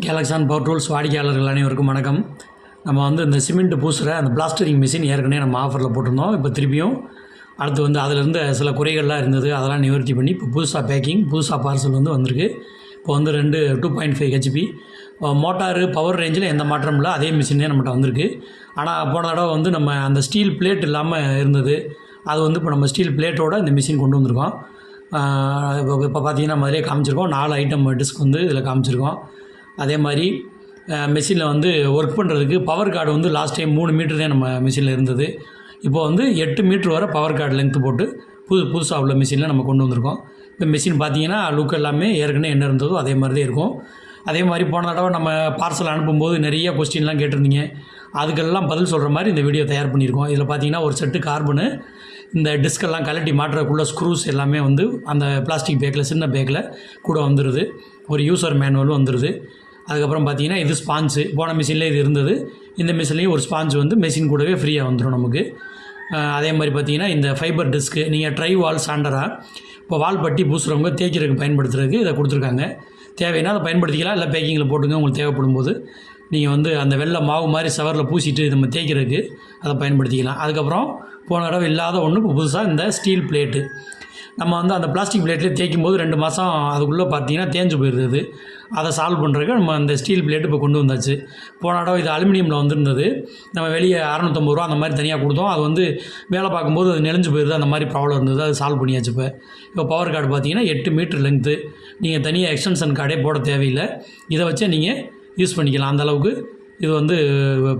கேலக்ஸான் power tools வாடிக்கையாளர்கள் அனைவருக்கும் வணக்கம். நம்ம வந்து இந்த சிமெண்ட் பூசுகிற அந்த பிளாஸ்டரிங் மிஷின் ஏற்கனவே நம்ம ஆஃபரில் போட்டிருந்தோம். இப்போ திருப்பியும் அடுத்து வந்து அதிலிருந்து சில குறைகள்லாம் இருந்தது. அதெல்லாம் நிவர்த்தி பண்ணி இப்போ புதுசாக பேக்கிங் புதுசாக பார்சல் வந்து வந்திருக்கு. இப்போ வந்து ரெண்டு two point five HP motor power ரேஞ்சில் எந்த மாற்றமும் இல்லை. அதே மிஷினே நம்மகிட்ட வந்திருக்கு. ஆனால் போன தடவை வந்து நம்ம அந்த ஸ்டீல் பிளேட் இல்லாமல் இருந்தது. அது வந்து இப்போ நம்ம ஸ்டீல் பிளேட்டோட இந்த மிஷின் கொண்டு வந்திருக்கோம். இப்போ இப்போ பார்த்தீங்கன்னா மாதிரியே காமிச்சிருக்கோம். நாலு ஐட்டம் டிஸ்க் வந்து இதில் காமிச்சிருக்கோம். அதே மாதிரி மிஷினில் வந்து ஒர்க் பண்ணுறதுக்கு பவர் கார்டு வந்து லாஸ்ட் டைம் மூணு மீட்டர் தான் நம்ம மிஷினில் இருந்தது. இப்போ வந்து எட்டு மீட்ரு வரை பவர் கார்டு லென்த்து போட்டு புது புதுசாக உள்ள மிஷினில் நம்ம கொண்டு வந்திருக்கோம். இப்போ மிஷின் பார்த்தீங்கன்னா லுக் எல்லாமே ஏற்கனவே என்ன இருந்ததோ அதே மாதிரி தான் இருக்கும். அதே மாதிரி போன தடவை நம்ம பார்சல் அனுப்பும்போது நிறைய கொஸ்டின்லாம் கேட்டிருந்தீங்க. அதுக்கெல்லாம் பதில் சொல்கிற மாதிரி இந்த வீடியோ தயார் பண்ணியிருக்கோம். இதில் பார்த்தீங்கன்னா ஒரு செட்டு கார்பனு இந்த டிஸ்கெல்லாம் கழட்டி மாட்டுறதுக்குள்ள ஸ்க்ரூஸ் எல்லாமே வந்து அந்த பிளாஸ்டிக் பேக்கில் சின்ன பேக்கில் கூட வந்துடுது ஒரு யூசர் மேனுவலும் வந்துடுது அதுக்கப்புறம் பார்த்தீங்கன்னா இது ஸ்பான்ஸு போன மிஷினில் இது இருந்தது. இந்த மிஷின்லேயும் ஒரு ஸ்பாஞ்ச் வந்து மிஷின் கூடவே ஃப்ரீயாக வந்துடும் நமக்கு. அதே மாதிரி பார்த்தீங்கன்னா இந்த ஃபைபர் டிஸ்க்கு நீங்கள் ட்ரை வால் சாண்டரா இப்போ வால் பட்டி பூசுகிறவங்க தேய்க்கிறதுக்கு பயன்படுத்துறதுக்கு இதை கொடுத்துருக்காங்க. தேவைன்னா அதை பயன்படுத்திக்கலாம் இல்லை பேக்கிங்கில் போட்டுங்க உங்களுக்கு தேவைப்படும் போது நீங்கள் வந்து அந்த வெள்ளை மாவு மாதிரி சவரில் பூசிட்டு நம்ம தேய்க்கிறதுக்கு அதை பயன்படுத்திக்கலாம். அதுக்கப்புறம் போன தடவை இல்லாத ஒன்று இப்போ புதுசாக இந்த ஸ்டீல் பிளேட்டு நம்ம வந்து அந்த பிளாஸ்டிக் பிளேட்லேயே தேய்க்கும் போது ரெண்டு மாதம் அதுக்குள்ளே பார்த்தீங்கன்னா தேஞ்சு போயிடுது அதை சால்வ் பண்ணுறதுக்கு நம்ம அந்த ஸ்டீல் பிளேட் இப்போ கொண்டு வந்தாச்சு. போன தடவை இது அலுமினியமில் வந்திருந்தது. நம்ம வெளியே அறநூற்றம்பது ரூபா அந்த மாதிரி தனியாக கொடுத்தோம். அது வந்து வேலை பார்க்கும்போது அது நெளிஞ்சு போயிருது. அந்த மாதிரி ப்ராப்ளம் இருந்தது. அது சால்வ் பண்ணியாச்சு இப்போ. இப்போ பவர் கார்டு பார்த்தீங்கன்னா எட்டு மீட்டர் லென்த்து நீங்கள் தனியாக எக்ஸ்டென்ஷன் கார்டே போட தேவையில்லை. இதை வச்சே நீங்கள் யூஸ் பண்ணிக்கலாம். அந்த அளவுக்கு இது வந்து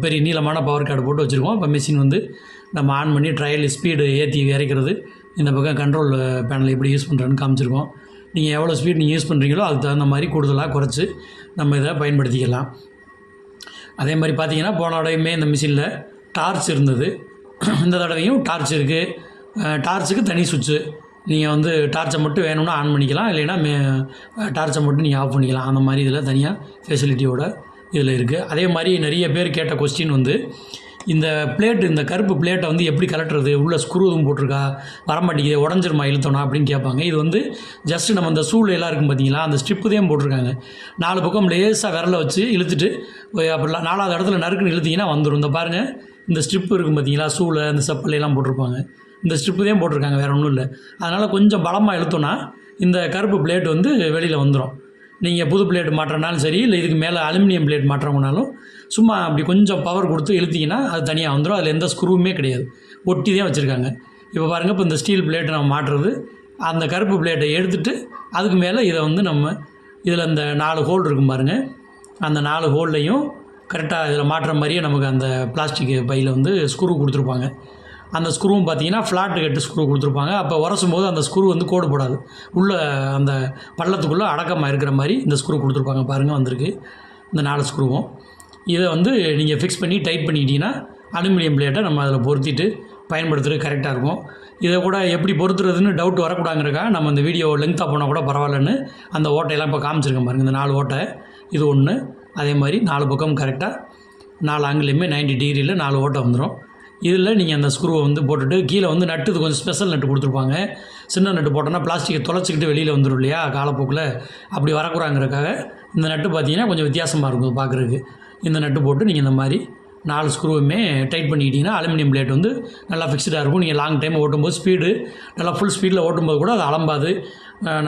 பெரிய நீளமான பவர் கார்டு போட்டு வச்சுருக்கோம். இப்போ மிஷின் வந்து நம்ம ஆன் பண்ணி ட்ரையல் ஸ்பீடு ஏற்றி இறக்கிறது. இந்த பக்கம் கண்ட்ரோல் பேனல் எப்படி யூஸ் பண்ணுறேன்னு காமிச்சிருக்கோம். நீங்கள் எவ்வளோ ஸ்பீட் நீங்கள் யூஸ் பண்ணுறீங்களோ அதுக்கு தகுந்த மாதிரி கூடுதலாக குறைச்சி நம்ம இதை பயன்படுத்திக்கலாம். அதே மாதிரி பார்த்தீங்கன்னா போன தடவையுமே இந்த மிஷினில் டார்ச் இருந்தது. இந்த தடவையும் டார்ச் இருக்குது டார்ச்சுக்கு தனி சுவிட்சு நீங்கள் வந்து டார்ச்சை மட்டும் வேணும்னா ஆன் பண்ணிக்கலாம். இல்லைன்னா மே டார்ச்சை மட்டும் நீங்கள் ஆஃப் பண்ணிக்கலாம். அந்த மாதிரி இதில் தனியாக ஃபெசிலிட்டியோட இதில் இருக்குது அதே மாதிரி நிறைய பேர் கேட்ட கொஸ்டின் வந்து இந்த பிளேட்டு இந்த கருப்பு பிளேட்டை வந்து எப்படி கலட்டுறது? உள்ளே ஸ்க்ரூ எதுவும் போட்டிருக்கா? வரமாட்டேங்குது உடஞ்சிருமா இழுத்தோனா அப்படின்னு கேட்பாங்க. இது வந்து ஜஸ்ட் நம்ம இந்த சூள் எல்லாம் இருக்கும் பார்த்தீங்களா அந்த ஸ்டிப்பு தான் போட்டிருக்காங்க. நாலு பக்கம் லேசாக விரலை வச்சு இழுத்துட்டு அப்புறம் நாலாவது இடத்துல நறுக்குன்னு இழுத்தீங்கன்னா வந்துடும் இந்த பாருங்கள் இந்த ஸ்ட்ரிப்பு இருக்கும் பார்த்தீங்களா சூளை இந்த செப்பலையெல்லாம் போட்டிருப்பாங்க. இந்த ஸ்ட்ரிப்பு தான் போட்டிருக்காங்க வேறு ஒன்றும் இல்லை. அதனால் கொஞ்சம் பலமாக இழுத்தோன்னா இந்த கருப்பு பிளேட் வந்து வெளியில் வந்துடும் நீங்கள் புது பிளேட் மாட்டுறனாலும் சரி இல்லை இதுக்கு மேலே அலுமினியம் பிளேட் மாட்டுறவங்கனாலும் சும்மா அப்படி கொஞ்சம் பவர் கொடுத்து இழுத்திங்கன்னா அது தனியாக வந்துடும் அதில் எந்த ஸ்க்ரூவுமே கிடையாது. ஒட்டி தான் வச்சுருக்காங்க. இப்போ பாருங்கள் இப்போ இந்த ஸ்டீல் பிளேட்டை நம்ம மாட்டுறது அந்த கருப்பு பிளேட்டை எடுத்துட்டு அதுக்கு மேலே இதை வந்து நம்ம இதில் இந்த நாலு ஹோல் இருக்கும் பாருங்கள் அந்த நாலு ஹோல்லையும் கரெக்டாக இதில் மாட்டுற மாதிரியே நமக்கு அந்த பிளாஸ்டிக் பையில் வந்து ஸ்க்ரூ கொடுத்துருப்பாங்க. அந்த ஸ்க்ரூவும் பார்த்தீங்கன்னா ஃப்ளாட் கட்டு ஸ்க்ரூ கொடுத்துருப்பாங்க. அப்போ உரசும் போது அந்த ஸ்க்ரூ வந்து கோடு போடாது. உள்ளே அந்த பள்ளத்துக்குள்ளே அடக்கமாக இருக்கிற மாதிரி இந்த ஸ்க்ரூ கொடுத்துருப்பாங்க. பாருங்கள் வந்திருக்கு. இந்த நாலு ஸ்க்ரூவும் இதை வந்து நீங்கள் ஃபிக்ஸ் பண்ணி டைட் பண்ணிக்கிட்டீங்கன்னா அலுமினியம் பிளேட்டை நம்ம அதில் பொருத்திட்டு பயன்படுத்துறது கரெக்டாக இருக்கும். இதை கூட எப்படி பொறுத்துறதுன்னு டவுட் வரக்கூடாங்கிறக்கா நம்ம இந்த வீடியோ லெங்க்த்தாக போனால் கூட பரவாயில்லன்னு அந்த ஓட்டையெல்லாம் இப்போ காமிச்சிருக்கேன் பாருங்கள் இந்த நாலு ஓட்டை. இது ஒன்று அதே மாதிரி நாலு பக்கம் கரெக்டாக நாலு ஆங்கிலையுமே 90 டிகிரியில் நாலு ஓட்டை வந்துடும் இதில் நீங்கள் அந்த ஸ்க்ரூவை வந்து போட்டுட்டு கீழே வந்து நட்டு இது கொஞ்சம் ஸ்பெஷல் நட்டு கொடுத்துருப்பாங்க. சின்ன நட்டு போட்டோன்னா பிளாஸ்டிக்கை தொலைச்சிக்கிட்டு வெளியில் வந்துடும் இல்லையா காலப்போக்கில். அப்படி வரக்கூடாங்கிறக்காக இந்த நட்டு பார்த்தீங்கன்னா கொஞ்சம் வித்தியாசமாக இருக்கும் பார்க்குறதுக்கு. இந்த நட்டு போட்டு நீங்கள் இந்த மாதிரி நாலு ஸ்க்ரூவுமே டைட் பண்ணிக்கிட்டிங்கன்னா அலுமினியம் பிளேட் வந்து நல்லா ஃபிக்ஸ்டாக இருக்கும். நீங்கள் லாங் டைம் ஓட்டும்போது ஸ்பீடு நல்லா ஃபுல் ஸ்பீடில் ஓட்டும்போது கூட அது அலம்பாது.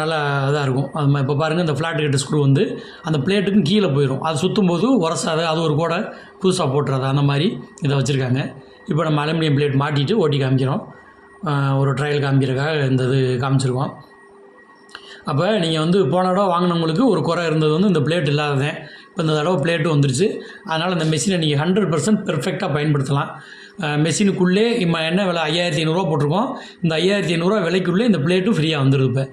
நல்லா இதாக இருக்கும். அது மாதிரி இப்போ பாருங்கள் இந்த ஃப்ளாட் கட்டு ஸ்க்ரூ வந்து அந்த பிளேட்டுக்கும் கீழே போயிடும் அது சுற்றும் போது உரசாது அது ஒரு கூட புதுசாக போட்டுறது அந்த மாதிரி இதை வச்சுருக்காங்க. இப்போ நம்ம அலுமினியம் பிளேட் மாட்டிட்டு ஓட்டி காமிக்கிறோம். ஒரு ட்ரையல் காமிக்கிறதுக்காக இந்த இது காமிச்சிருக்கோம். அப்போ நீங்கள் வந்து போன தடவை வாங்கினவங்களுக்கு ஒரு குறை இருந்தது வந்து இந்த பிளேட் இல்லாததேன் இப்போ இந்த தடவை பிளேட்டு வந்துருச்சு. அதனால் இந்த மெஷினை நீங்கள் ஹண்ட்ரட் பர்சன்ட் பெர்ஃபெக்டாக பயன்படுத்தலாம். மெஷினுக்குள்ளே இப்போ என்ன விலை? ஐயாயிரத்தி ஐநூறுரூவா போட்டிருக்கோம். இந்த ஐயாயிரத்தி ஐநூறுரூவா விலைக்குள்ளே இந்த பிளேட்டும் ஃப்ரீயாக வந்துடுது இப்போ.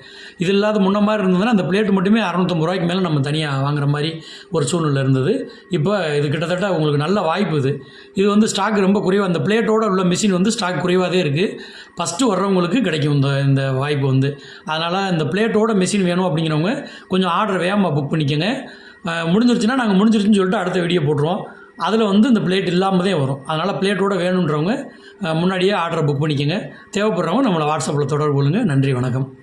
இது இல்லாத முன்ன மாதிரி இருந்ததுன்னா அந்த பிளேட்டு மட்டுமே அறநூற்றம்பது ரூபாய்க்கு மேலே நம்ம தனியாக வாங்குற மாதிரி ஒரு சூழ்நிலை இருந்தது. இப்போ இது கிட்டத்தட்ட உங்களுக்கு நல்ல வாய்ப்பு இது. இது வந்து ஸ்டாக் ரொம்ப குறைவாக அந்த பிளேட்டோட உள்ள மிஷின் வந்து ஸ்டாக் குறைவாகவே இருக்குது ஃபஸ்ட்டு வர்றவங்களுக்கு கிடைக்கும் இந்த இந்த வாய்ப்பு வந்து. அதனால் இந்த பிளேட்டோட மிஷின் வேணும் அப்படிங்கிறவங்க கொஞ்சம் ஆர்டர் வேகமாக புக் பண்ணிக்கோங்க. முடிஞ்சிருச்சுன்னா நாங்கள் முடிஞ்சிருச்சுன்னு சொல்லிட்டு அடுத்த வீடியோ போட்டுருவோம். அதில் வந்து இந்த பிளேட் இல்லாமதே வரும். அதனால் பிளேட்டோட வேணுன்றவங்க முன்னாடியே ஆர்டரை புக் பண்ணிக்கோங்க. தேவைப்படுறவங்க நம்மளை வாட்ஸ்அப்பில் தொடர்பு கொள்ளுங்கள் நன்றி வணக்கம்.